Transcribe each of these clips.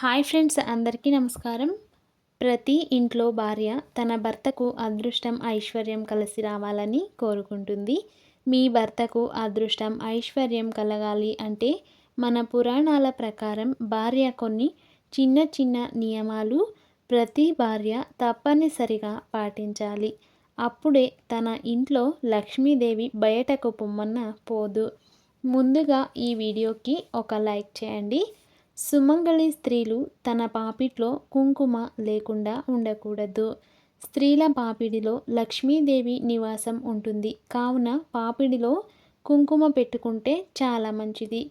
Hi friends అందరికీ నమస్కారం. ప్రతి ఇంట్లో భార్య తన భర్తకు అదృష్టం ఐశ్వర్యం కలిసి రావాలని కోరుకుంటుంది. మీ భర్తకు అదృష్టం ఐశ్వర్యం కలగాలి అంటే మన పురాణాల ప్రకారం భార్య కొన్ని చిన్న చిన్న నియమాలు ప్రతి భార్య తప్పనిసరిగా పాటించాలి. అప్పుడే తన ఇంట్లో లక్ష్మీదేవి బయటకు పొమ్మన్న పోదు. ముందుగా ఈ వీడియోకి ఒక లైక్ చేయండి. సుమంగళి స్త్రీలు తన పాపిట్లో కుంకుమ లేకుండా ఉండకూడదు. స్త్రీల పాపిడిలో లక్ష్మీదేవి నివాసం ఉంటుంది. కావున పాపిడిలో కుంకుమ పెట్టుకుంటే చాలా మంచిది.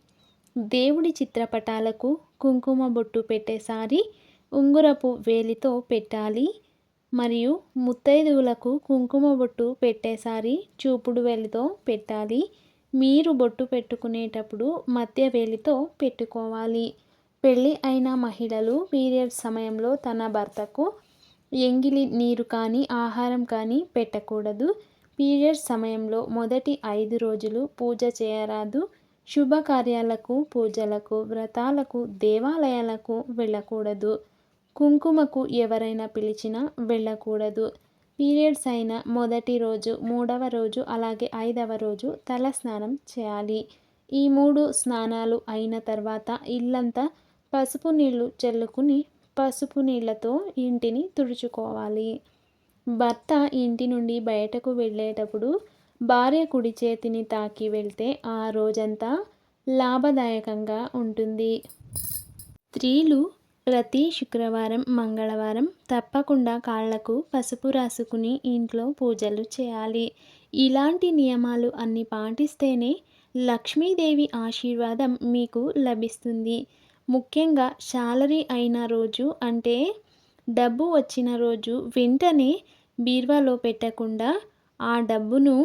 దేవుడి చిత్రపటాలకు కుంకుమ బొట్టు పెట్టేసారి ఉంగురపు వేలితో పెట్టాలి. మరియు ముత్తైదువులకు కుంకుమ బొట్టు పెట్టేసారి చూపుడు వేలితో పెట్టాలి. మీరు బొట్టు పెట్టుకునేటప్పుడు మధ్య వేలితో పెట్టుకోవాలి. పెళ్ళి అయిన మహిళలు పీరియడ్ సమయంలో తన భర్తకు ఎంగిలి నీరు కానీ ఆహారం కానీ పెట్టకూడదు. పీరియడ్ సమయంలో మొదటి ఐదు రోజులు పూజ చేయరాదు. శుభకార్యాలకు పూజలకు వ్రతాలకు దేవాలయాలకు వెళ్ళకూడదు. కుంకుమకు ఎవరైనా పిలిచినా వెళ్ళకూడదు. పీరియడ్స్ అయిన మొదటి రోజు మూడవ రోజు అలాగే ఐదవ రోజు తల స్నానం చేయాలి. ఈ మూడు స్నానాలు అయిన తర్వాత ఇల్లంతా పసుపు నీళ్ళు చల్లుకుని పసుపు నీళ్ళతో ఇంటిని తుడుచుకోవాలి. భర్త ఇంటి నుండి బయటకు వెళ్ళేటప్పుడు భార్య కుడి చేతిని తాకి వెళ్తే ఆ రోజంతా లాభదాయకంగా ఉంటుంది. స్త్రీలు ప్రతి శుక్రవారం మంగళవారం తప్పకుండా కాళ్ళకు పసుపు రాసుకుని ఇంట్లో పూజలు చేయాలి. ఇలాంటి నియమాలు అన్ని పాటిస్తేనే లక్ష్మీదేవి ఆశీర్వాదం మీకు లభిస్తుంది. ముఖ్యంగా శాలరీ అయిన రోజు అంటే డబ్బు వచ్చిన రోజు వెంటనే బీర్వాలో పెట్టకుండా ఆ డబ్బును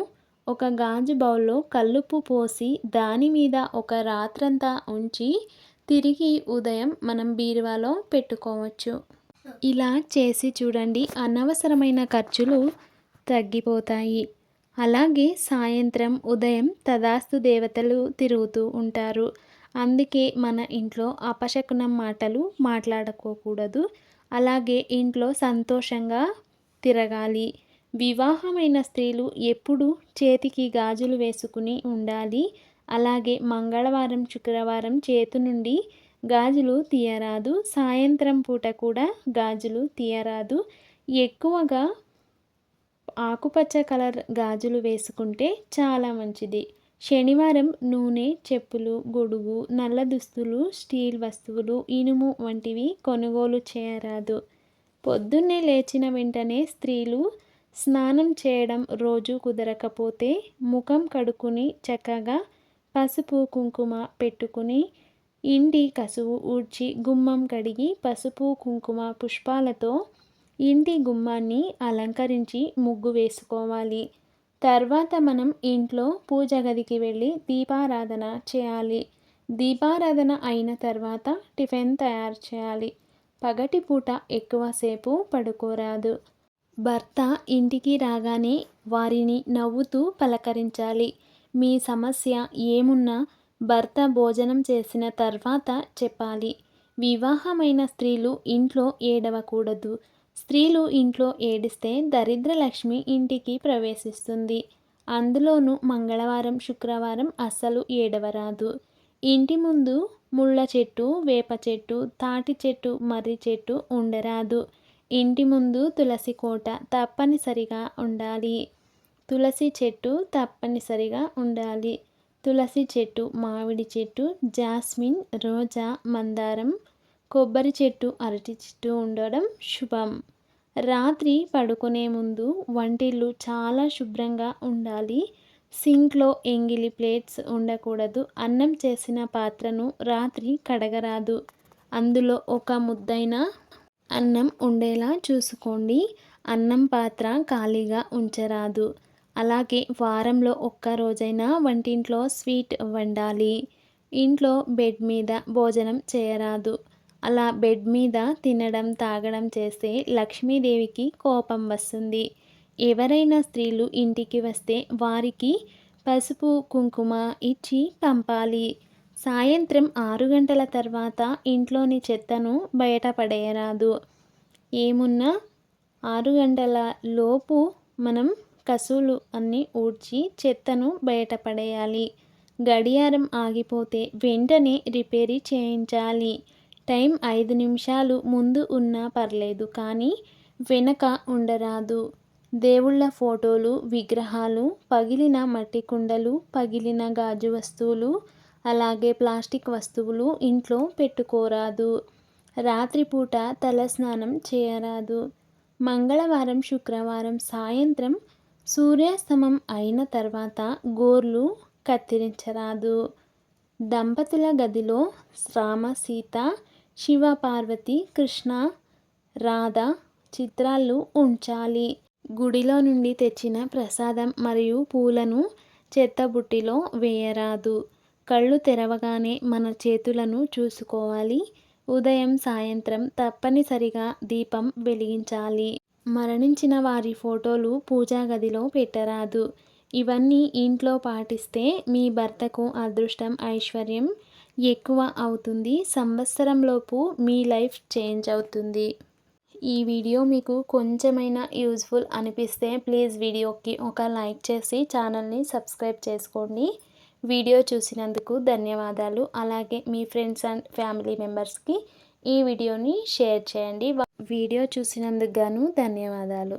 ఒక గాజు బౌల్లో కల్లుపు పోసి దాని మీద ఒక రాత్రంతా ఉంచి తిరిగి ఉదయం మనం బీరువాలో పెట్టుకోవచ్చు. ఇలా చేసి చూడండి అనవసరమైన ఖర్చులు తగ్గిపోతాయి. అలాగే సాయంత్రం ఉదయం తదాస్తు దేవతలు తిరుగుతూ ఉంటారు. అందుకే మన ఇంట్లో అపశకునం మాటలు మాట్లాడుకోకూడదు. అలాగే ఇంట్లో సంతోషంగా తిరగాలి. వివాహమైన స్త్రీలు ఎప్పుడు చేతికి గాజులు వేసుకుని ఉండాలి. అలాగే మంగళవారం శుక్రవారం చేతి నుండి గాజులు తీయరాదు. సాయంత్రం పూట కూడా గాజులు తీయరాదు. ఎక్కువగా ఆకుపచ్చ కలర్ గాజులు వేసుకుంటే చాలా మంచిది. శనివారం నూనె చెప్పులు గొడుగు నల్ల దుస్తులు స్టీల్ వస్తువులు ఇనుము వంటివి కొనుగోలు చేయరాదు. పొద్దున్నే లేచిన వెంటనే స్త్రీలు స్నానం చేయడం రోజు కుదరకపోతే ముఖం కడుక్కుని చక్కగా పసుపు కుంకుమ పెట్టుకుని ఇంటి కసువు ఊడ్చి గుమ్మం కడిగి పసుపు కుంకుమ పుష్పాలతో ఇంటి గుమ్మాన్ని అలంకరించి ముగ్గు వేసుకోవాలి. తర్వాత మనం ఇంట్లో పూజ గదికి వెళ్ళి దీపారాధన చేయాలి. దీపారాధన అయిన తర్వాత టిఫిన్ తయారు చేయాలి. పగటి పూట ఎక్కువసేపు పడుకోరాదు. భర్త ఇంటికి రాగానే వారిని నవ్వుతూ పలకరించాలి. మీ సమస్య ఏమున్నా భర్త భోజనం చేసిన తర్వాత చెప్పాలి. వివాహమైన స్త్రీలు ఇంట్లో ఏడవకూడదు. స్త్రీలు ఇంట్లో ఏడిస్తే దరిద్రలక్ష్మి ఇంటికి ప్రవేశిస్తుంది. అందులోనూ మంగళవారం శుక్రవారం అస్సలు ఏడవరాదు. ఇంటి ముందు ముళ్ళ చెట్టు వేప చెట్టు తాటి చెట్టు మర్రి చెట్టు ఉండరాదు. ఇంటి ముందు తులసి కోట తప్పనిసరిగా ఉండాలి. తులసి చెట్టు తప్పనిసరిగా ఉండాలి. తులసి చెట్టు మామిడి చెట్టు జాస్మిన్ రోజా మందారం కొబ్బరి చెట్టు అరటి చెట్టు ఉండడం శుభం. రాత్రి పడుకునే ముందు వంటిల్లు చాలా శుభ్రంగా ఉండాలి. సింక్లో ఎంగిలి ప్లేట్స్ ఉండకూడదు. అన్నం చేసిన పాత్రను రాత్రి కడగరాదు. అందులో ఒక ముద్దైన అన్నం ఉండేలా చూసుకోండి. అన్నం పాత్ర ఖాళీగా ఉంచరాదు. అలాగే వారంలో ఒక్క రోజైనా వంటింట్లో స్వీట్ వండాలి. ఇంట్లో బెడ్ మీద భోజనం చేయరాదు. అలా బెడ్ మీద తినడం తాగడం చేస్తే లక్ష్మీదేవికి కోపం వస్తుంది. ఎవరైనా స్త్రీలు ఇంటికి వస్తే వారికి పసుపు కుంకుమ ఇచ్చి పంపాలి. సాయంత్రం ఆరు గంటల తర్వాత ఇంట్లోని చెత్తను బయటపడేయరాదు ఏమున్నా ఆరు గంటల లోపు మనం కసులు అన్నీ ఊడ్చి చెత్తను బయటపడేయాలి గడియారం ఆగిపోతే వెంటనే రిపేరీ చేయించాలి. టైం ఐదు నిమిషాలు ముందు ఉన్నా పర్లేదు కానీ వెనక ఉండరాదు. దేవుళ్ళ ఫోటోలు విగ్రహాలు పగిలిన మట్టి కుండలు పగిలిన గాజు వస్తువులు అలాగే ప్లాస్టిక్ వస్తువులు ఇంట్లో పెట్టుకోరాదు. రాత్రిపూట తలస్నానం చేయరాదు. మంగళవారం శుక్రవారం సాయంత్రం సూర్యాస్తమం అయిన తర్వాత గోర్లు కత్తిరించరాదు. దంపతుల గదిలో రామ సీత శివ పార్వతి కృష్ణ రాధ చిత్రాలు ఉంచాలి. గుడిలో నుండి తెచ్చిన ప్రసాదం మరియు పూలను చెత్తబుట్టిలో వేయరాదు. కళ్ళు తెరవగానే మన చేతులను చూసుకోవాలి. ఉదయం సాయంత్రం తప్పనిసరిగా దీపం వెలిగించాలి. మరణించిన వారి ఫోటోలు పూజా గదిలో పెట్టరాదు. ఇవన్నీ ఇంట్లో పాటిస్తే మీ భర్తకు అదృష్టం ఐశ్వర్యం ఎక్కువ అవుతుంది. సంవత్సరంలోపు మీ లైఫ్ చేంజ్ అవుతుంది. ఈ వీడియో మీకు కొంచెమైనా యూజ్ఫుల్ అనిపిస్తే ప్లీజ్ వీడియోకి ఒక లైక్ చేసి ఛానల్ని సబ్స్క్రైబ్ చేసుకోండి. వీడియో చూసినందుకు ధన్యవాదాలు. అలాగే మీ ఫ్రెండ్స్ అండ్ ఫ్యామిలీ మెంబర్స్కి ఈ వీడియోని షేర్ చేయండి. వీడియో చూసినందుకు గాను ధన్యవాదాలు.